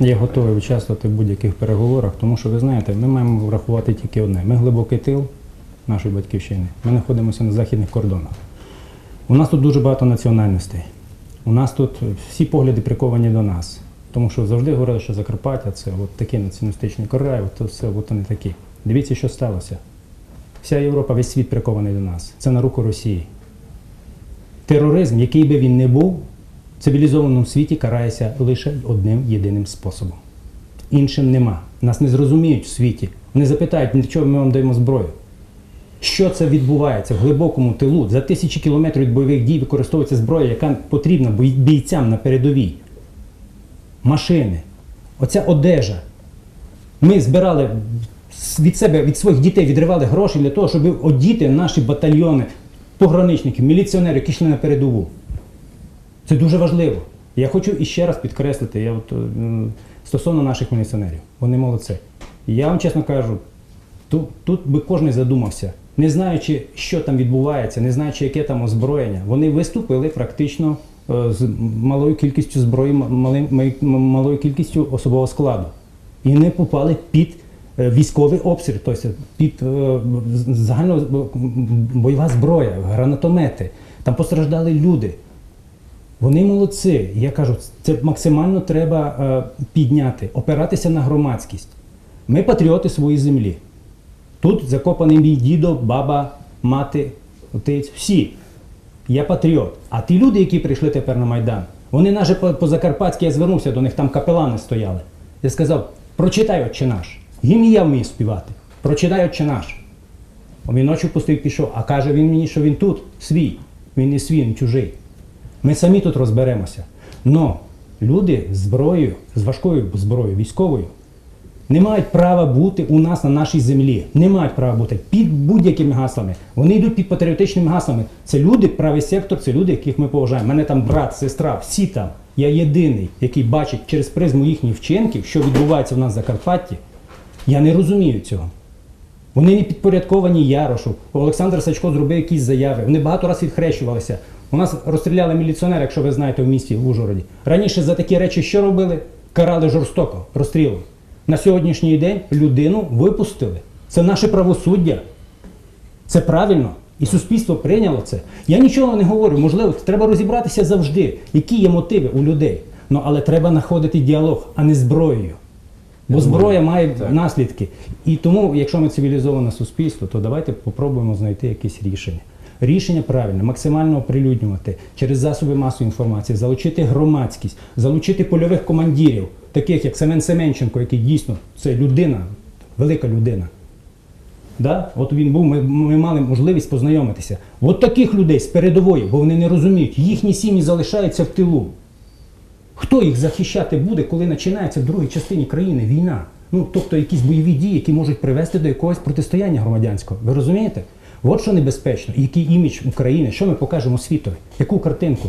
Я готовий участвувати в будь-яких переговорах, тому що ви знаєте, ми маємо врахувати тільки одне. Ми глибокий тил нашої батьківщини. Ми знаходимося на західних кордонах. У нас тут дуже багато національностей. У нас тут всі погляди приковані до нас. Тому що завжди говорили, що Закарпаття це от такий націоналістичний край, от все, от вони такі. Дивіться, що сталося. Вся Європа, весь світ прикований до нас. Це на руку Росії. Тероризм, який би він не був, цивілізованому світі карається лише одним єдиним способом. Іншим нема. Нас не зрозуміють в світі. Вони запитають, для чого ми вам даємо зброю. Що це відбувається в глибокому тилу? За тисячі кілометрів від бойових дій використовується зброя, яка потрібна бійцям на передовій. Машини, оця одежа. Ми збирали від себе, від своїх дітей, відривали гроші для того, щоб одіти наші батальйони, пограничників, міліціонерів, які йшли на передову. Це дуже важливо. Я хочу іще раз підкреслити, я от, стосовно наших міліціонерів, вони молодці. Я вам чесно кажу, тут, тут би кожен задумався, не знаючи, що там відбувається, не знаючи, яке там озброєння, вони виступили практично е, з малою кількістю зброї, м- малим- май- м- малою кількістю особового складу. І не попали під е, військовий обстріл, тобто під е, загально е, бойова зброя, гранатомети. Там постраждали люди. Вони молодці. Я кажу, це максимально треба е, підняти, опиратися на громадськість. Ми патріоти своєї землі. Тут закопаний мій дідо, баба, мати, отець, всі. Я патріот. А ті люди, які прийшли тепер на Майдан, вони навіть по, Закарпатськи я звернувся до них, там капелани стояли. Я сказав, прочитай отче наш. Їм і я вмію співати. Прочитай отче наш. Він ночі пустив пішов, а каже він мені, що він тут, свій. Він не свій, він чужий. Ми самі тут розберемося. Но люди з зброєю, з важкою зброєю, військовою, не мають права бути у нас на нашій землі. Не мають права бути під будь-якими гаслами. Вони йдуть під патріотичними гаслами. Це люди, правий сектор, це люди, яких ми поважаємо. Мене там брат, сестра, всі там. Я єдиний, який бачить через призму їхніх вчинків, що відбувається в нас в Закарпатті. Я не розумію цього. Вони не підпорядковані Ярошу. Олександр Сачко зробив якісь заяви. Вони багато разів відхрещувалися. У нас розстріляли міліціонера, якщо ви знаєте, в місті в Ужгороді. Раніше за такі речі що робили? Карали жорстоко, розстрілом. На сьогоднішній день людину випустили. Це наше правосуддя. Це правильно. І суспільство прийняло це. Я нічого не говорю. Можливо, треба розібратися завжди, які є мотиви у людей. Ну, але треба знаходити діалог, а не зброєю. Бо зброя має Так. наслідки. І тому, якщо ми цивілізоване суспільство, то давайте попробуємо знайти якесь рішення. Рішення правильне, максимально оприлюднювати через засоби масової інформації, залучити громадськість, залучити польових командирів, таких як Семен Семенченко, який дійсно це людина, велика людина. Да? От він був, ми, ми мали можливість познайомитися. От таких людей з передової, бо вони не розуміють, їхні сім'ї залишаються в тилу. Хто їх захищати буде, коли починається в другій частині країни війна? Ну, тобто якісь бойові дії, які можуть привести до якогось протистояння громадянського. Ви розумієте? От що небезпечно, який імідж України, що ми покажемо світові, яку картинку?